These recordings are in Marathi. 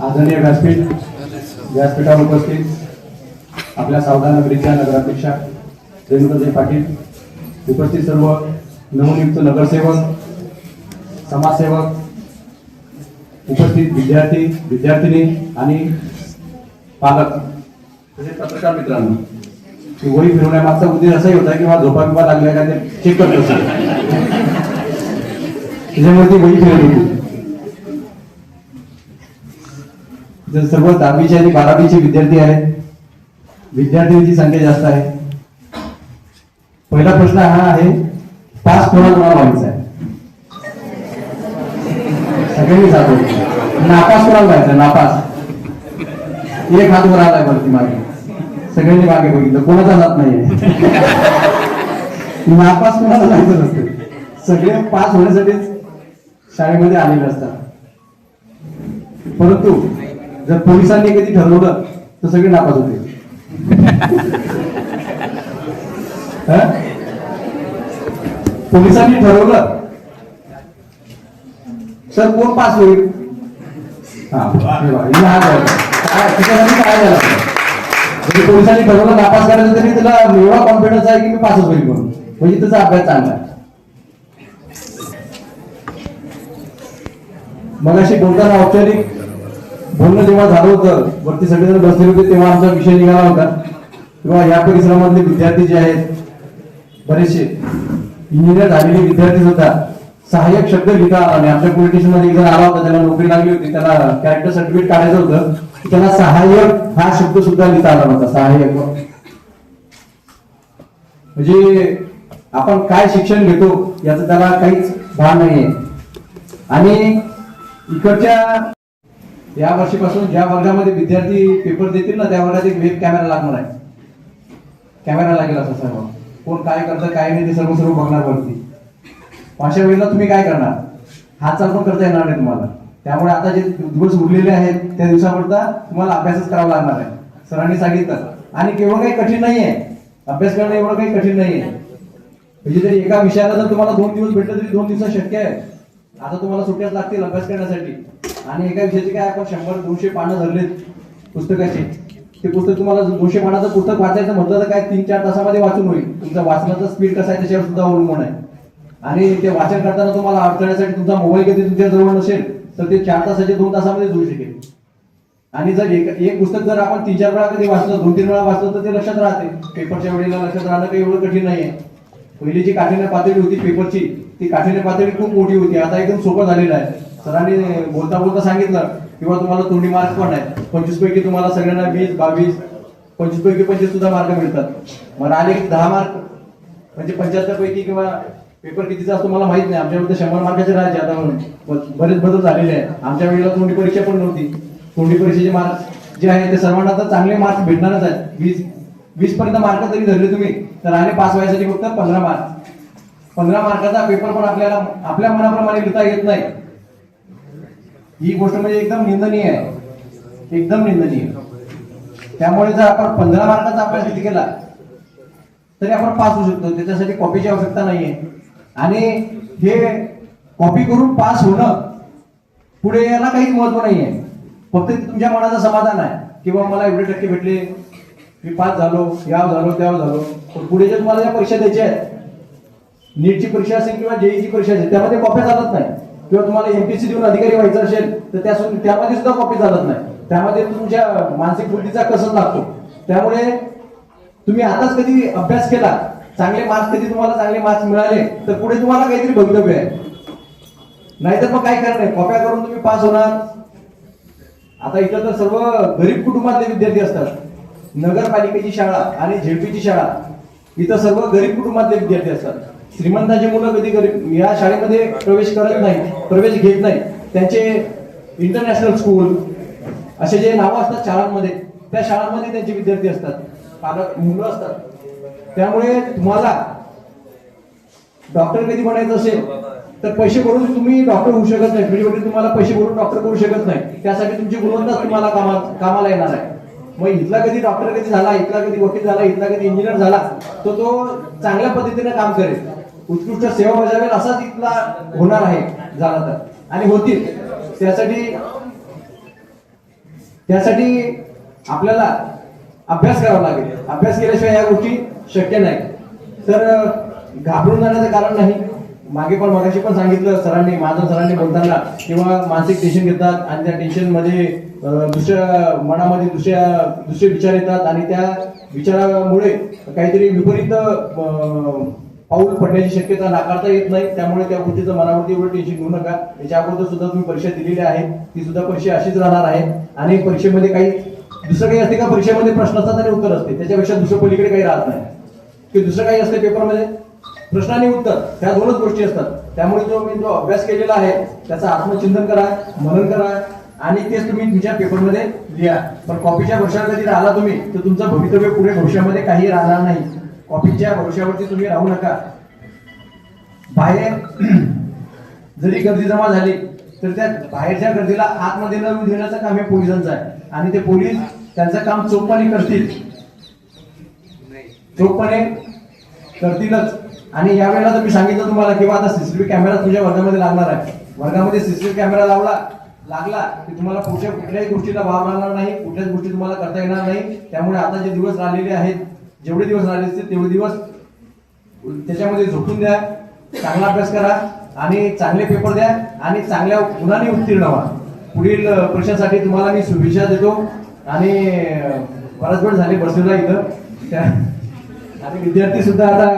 आदरणीय व्यासपीठ व्यासपीठावर उपस्थित आपल्या सावधान नगरीच्या नगराध्यक्षा रेणुकाजी पाटील उपस्थित सर्व नवनियुक्त नगरसेवक समाजसेवक उपस्थित विद्यार्थी विद्यार्थिनी आणि पालक तसेच पत्रकार मित्रांनो की वही फिरवण्यामागचा उद्देश असाही होता की मला झोपा बिपा लागल्या का ते चेक करत असेल त्याच्यामुळे ती वही फिरवली होती. जर सर्व दहावीचे आणि बारावीचे विद्यार्थी आहेत विद्यार्थ्यांची संख्या जास्त आहे. पहिला प्रश्न हा आहे पास कोणा कोणाला व्हायचा आहे? सगळ्यांनी जातो नापास कोणाला व्हायचा नापास. एक हात वर आलाय वरती मागे. सगळ्यांनी मागे बघितलं. कोणाचा जात नाहीये? नापास कोणाला जायचं नसते. सगळे पास होण्यासाठीच शाळेमध्ये आलेले असतात. परंतु जर पोलिसांनी कधी ठरवलं तर सगळे नापास होते पोलिसांनी ठरवलं सर कोण पास होईल? हा म्हणजे पोलिसांनी ठरवलं नापास करायचं तरी त्याला एवढा कॉन्फिडन्स आहे की मी पासच होईल म्हणून. म्हणजे त्याचा अभ्यास चांगला आहे. मग अशी बोलताना औपचारिक बोलणं जेव्हा झालं होतं वरती सगळेजण बसले होते तेव्हा आमचा विषय निघाला होता. किंवा या परिसरामधले विद्यार्थी जे आहेत बरेचसे इंजिनियर झालेले विद्यार्थी सुद्धा सहाय्यक शब्द लिहिता आला नाही आमच्या पोलीसमध्ये एक जण आला होता त्याला नोकरी लागली होती त्याला कॅरेक्टर सर्टिफिकेट काढायचं होतं. त्याला सहाय्यक हा शब्द सुद्धा लिहिता आला नव्हता सहाय्यक. म्हणजे आपण काय शिक्षण घेतो याचं त्याला काहीच भान नाहीये. आणि इकडच्या या वर्षीपासून ज्या वर्गामध्ये विद्यार्थी पेपर देतील ना त्या वर्गात एक वेब कॅमेरा लागणार आहे. कॅमेरा लागेल असं सर्व. कोण काय करतं काय नाही ते सर्व सर्व बघणार वरती. अशा वेळेला तुम्ही काय करणार? हात चाल पण करता येणार नाही तुम्हाला. त्यामुळे आता जे दिवस उरलेले आहेत त्या दिवसापुरता तुम्हाला अभ्यासच करावा लागणार आहे. सरांनी सांगितलं. आणि केवळ काही कठीण नाही आहे अभ्यास करणं एवढं काही कठीण नाही आहे म्हणजे जरी एका विषयाला जर तुम्हाला दोन दिवस भेटलं तरी दोन दिवसात शक्य आहे. आता तुम्हाला सुट्ट्याच लागतील अभ्यास करण्यासाठी. आणि एका विषयाचे काय आपण शंभर दोनशे पानं धरलेत पुस्तकाचे. ते पुस्तक तुम्हाला दोनशे पानाचं पुस्तक वाचायचं म्हटलं तर काय तीन चार तासामध्ये वाचून होईल. तुमचा वाचनाचा स्पीड कसा आहे त्याच्यावर सुद्धा अवलंबून आहे. आणि ते वाचन करताना तुम्हाला अडथळ्यासाठी तुमचा मोबाईल कधी तुमच्या जवळ नसेल तर ते चार तासाचे दोन तासामध्ये होऊ शकेल. आणि जर एक एक पुस्तक जर आपण तीन चार वेळा कधी वाचलं दोन तीन वेळा वाचलं तर ते लक्षात राहते. पेपरच्या वेळेला लक्षात राहणं काही एवढं कठीण नाही आहे पहिली जी काठीण्य पातळी होती पेपरची ती काठीण्य पातळी खूप मोठी होती. आता एकदम सोपं झालेलं आहे. सरांनी बोलता बोलता सांगितलं किंवा तुम्हाला तोंडी मार्क पण आहे पंचवीस पैकी तुम्हाला सगळ्यांना वीस बावीस पंचवीस पैकी पंचवीस सुद्धा मार्क मिळतात. मला आले की दहा मार्क. म्हणजे पंच्याहत्तर पैकी किंवा पेपर कितीचा असतो मला माहीत नाही. आमच्याकडे शंभर मार्काचे राहायचे आता म्हणून. बरेच बदल झालेले आहे आमच्या वेळेला तोंडी परीक्षा पण नव्हती. तोंडी परीक्षेचे मार्क जे आहे ते सर्वांना तर चांगले मार्क भेटणारच आहेत. वीस वीस पर्यंत मार्क जरी धरले तुम्ही. तर आणि पास व्हायसाठी फक्त पंधरा मार्क. पंधरा मार्काचा पेपर पण आपल्याला आपल्या मनाप्रमाणे लिहिता येत नाही. ही गोष्ट म्हणजे एकदम निंदनीय आहे. एकदम निंदनीय. त्यामुळे जर आपण पंधरा मार्काचा अभ्यास किती केला तरी आपण पास होऊ शकतो. त्याच्यासाठी कॉपीची आवश्यकता नाहीये. आणि हे कॉपी करून पास होणं पुढे याला काहीच महत्त्व नाहीये. फक्त तुमच्या मनाचं समाधान आहे. किंवा मला एवढे टक्के भेटले मी पास झालो याव झालो त्याव झालो. पण पुढे जे तुम्हाला ज्या परीक्षा द्यायच्या आहेत नीटची परीक्षा असेल किंवा जेईची परीक्षा असेल त्यामध्ये कॉप्या चालत नाही. किंवा तुम्हाला एमपीसी देऊन अधिकारी व्हायचं असेल तर त्या त्यामध्ये सुद्धा कॉपी चालत नाही. त्यामध्ये तुमच्या मानसिक बुद्धीचा कसर लागतो. त्यामुळे तुम्ही आताच कधी अभ्यास केला चांगले मार्क्स कधी तुम्हाला चांगले मार्क्स मिळाले तर पुढे तुम्हाला काहीतरी भवितव्य आहे. नाहीतर मग काय करणार कॉप्या करून तुम्ही पास होणार. आता इथं तर सर्व गरीब कुटुंबातले विद्यार्थी असतात. नगरपालिकेची शाळा आणि झेडपीची शाळा इथं सर्व गरीब कुटुंबातले विद्यार्थी असतात. श्रीमंताची मुलं कधी गरीब या शाळेमध्ये प्रवेश करत नाही प्रवेश घेत नाही. त्यांचे इंटरनॅशनल स्कूल असे जे नावं असतात शाळांमध्ये त्या शाळांमध्ये त्यांचे विद्यार्थी असतात पालक मुलं असतात. त्यामुळे तुम्हाला डॉक्टर कधी बनायचं असेल तर पैसे भरून तुम्ही डॉक्टर होऊ शकत नाही. म्हणजे वडील तुम्हाला पैसे भरून डॉक्टर करू शकत नाही. त्यासाठी तुमची गुणवत्ता तुम्हाला कामा कामाला येणार आहे. मग इथला कधी डॉक्टर कधी झाला इथला कधी वकील झाला इथला कधी इंजिनियर झाला तर तो चांगल्या पद्धतीने काम करेल. उत्कृष्ट सेवा बजावेल असा इथला होणार आहे झाला तर आणि होतील. त्यासाठी त्यासाठी आपल्याला अभ्यास करावा लागेल. अभ्यास केल्याशिवाय या गोष्टी शक्य नाही. तर घाबरून जाण्याचं कारण नाही. मागे पण मगाशी पण सांगितलं सरांनी माझं सरांनी बोलताना किंवा मानसिक टेन्शन घेतात आणि त्या टेन्शनमध्ये दुसऱ्या मनामध्ये दुसऱ्या दुसरे विचार येतात आणि त्या विचारामुळे काहीतरी विपरीत पाऊल पडण्याची शक्यता नाकारता येत नाही. त्यामुळे त्या गोष्टीचं मनावरती एवढं टेन्शन घेऊ नका. याच्या अगोदर सुद्धा तुम्ही परीक्षा दिलेली आहे ती सुद्धा परीक्षा अशीच राहणार आहे आणि परीक्षेमध्ये काही दुसरं काही असते का? परीक्षेमध्ये प्रश्न असतात आणि उत्तर असते. त्याच्यापेक्षा दुसरं पलीकडे काही राहत नाही. की दुसरं काही असते पेपरमध्ये प्रश्न आणि उत्तर ह्या दोनच गोष्टी असतात. त्यामुळे जो मी जो अभ्यास केलेला आहे त्याचं आत्मचिंतन करा मनन करा आणि तेच तुम्ही तुमच्या पेपरमध्ये लिहा. पण कॉपीच्या भरोशावर जरी राहिला तुम्ही तर तुमचं भवितव्य पुढे भविष्यामध्ये काही राहणार नाही. कॉफीच्या भविष्यावरती तुम्ही राहू नका. बाहेर जरी गर्दी जमा झाली तर त्या बाहेरच्या गर्दीला आतमध्ये न देण्याचं काम हे पोलिसांचं आहे. आणि ते पोलीस त्यांचं काम चोखपणे करतील. चोखपणे करतीलच. आणि यावेळेला तर मी सांगितलं तुम्हाला किंवा आता सीसीटीव्ही कॅमेरा तुझ्या वर्गामध्ये लागणार आहे. वर्गामध्ये सीसीटीव्ही कॅमेरा लावला लागला की तुम्हाला पुढच्या कुठल्याही गोष्टीला वाव राहणार नाही. कुठल्याच गोष्टी तुम्हाला करता येणार नाही. त्यामुळे आता जे दिवस राहिलेले आहेत जेवढे दिवस राहिले असते तेवढे दिवस त्याच्यामध्ये झोपून द्या चांगला अभ्यास करा आणि चांगले पेपर द्या आणि चांगल्या गुणाने उत्तीर्ण व्हा. पुढील परीक्षासाठी तुम्हाला मी शुभेच्छा देतो आणि बराच वेळ झाले बसलेला इथं. आणि विद्यार्थी सुद्धा आता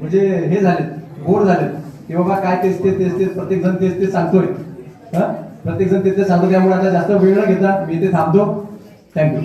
म्हणजे हे झालेत बोर झालेत की बाबा काय तेच तेच तेच तेच प्रत्येक जण तेच तेच सांगतोय. प्रत्येक जण तेच तेच सांगतो त्यामुळे आता जास्त वेळ न घेता मी इथे थांबतो. थँक्यू